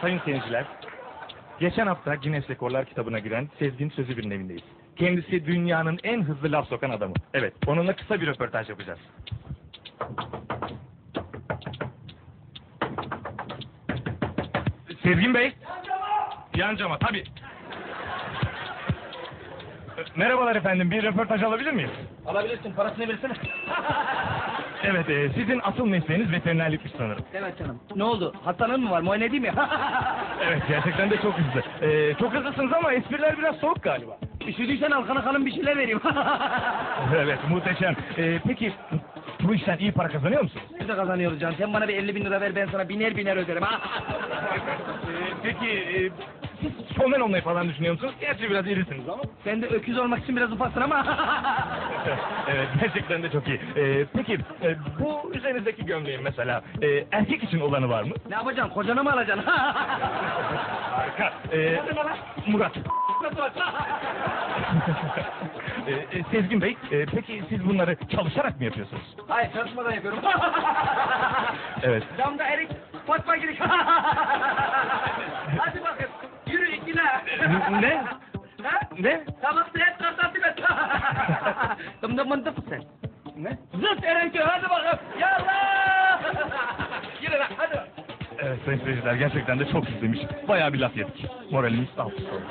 sayın seyirciler, geçen hafta Guinness Rekorlar kitabına giren Sezgin Sözübir'in evindeyiz. Kendisi dünyanın en hızlı laf sokan adamı. Evet, onunla kısa bir röportaj yapacağız. Sezgin Bey. Yan cama tabii. Merhabalar efendim, bir röportaj alabilir miyiz? Alabilirsin parasını versene. Evet, e, sizin asıl mesleğiniz veterinerlikmiş sanırım. evet canım. Ne oldu? Hastanın mı var? Muayene edeyim mi? Evet, gerçekten de çok hızlı. E, çok hızlısınız ama espriler biraz soğuk galiba. Üşüdüysen halkana kalın bir şeyler vereyim. Evet, muhteşem. E, peki, bu işten iyi para kazanıyor musunuz? Biz de kazanıyoruz canım. Sen bana bir 50 bin lira ver ben sana biner biner öderim. E, peki, e, siz şovmen olmayı falan düşünüyor musunuz? Gerçi biraz irisiniz ama. Sen de öküz olmak için biraz ufaksın ama. evet, gerçekten de çok iyi. E, peki, e, bu üzerinizdeki gömleğin mesela, e, erkek için olanı var mı? ne yapacaksın? Kocanı mı alacaksın? Harika. E, Murat. e, e, Sezgin Bey, e, peki siz bunları çalışarak mı yapıyorsunuz? Hayır çalışmadan yapıyorum. Evet. Camda erik Fatma girik. Ne? Ha? Ne? Tabakta et kartası et. Dımda mıntıf sen. Ne? Zıt Erenköy hadi bakalım. Yallah. Yürü lan hadi. Evet sayın seyirciler gerçekten de çok hızlıymış. Bayağı bir laf yedik. Moralimiz alt üst oldu.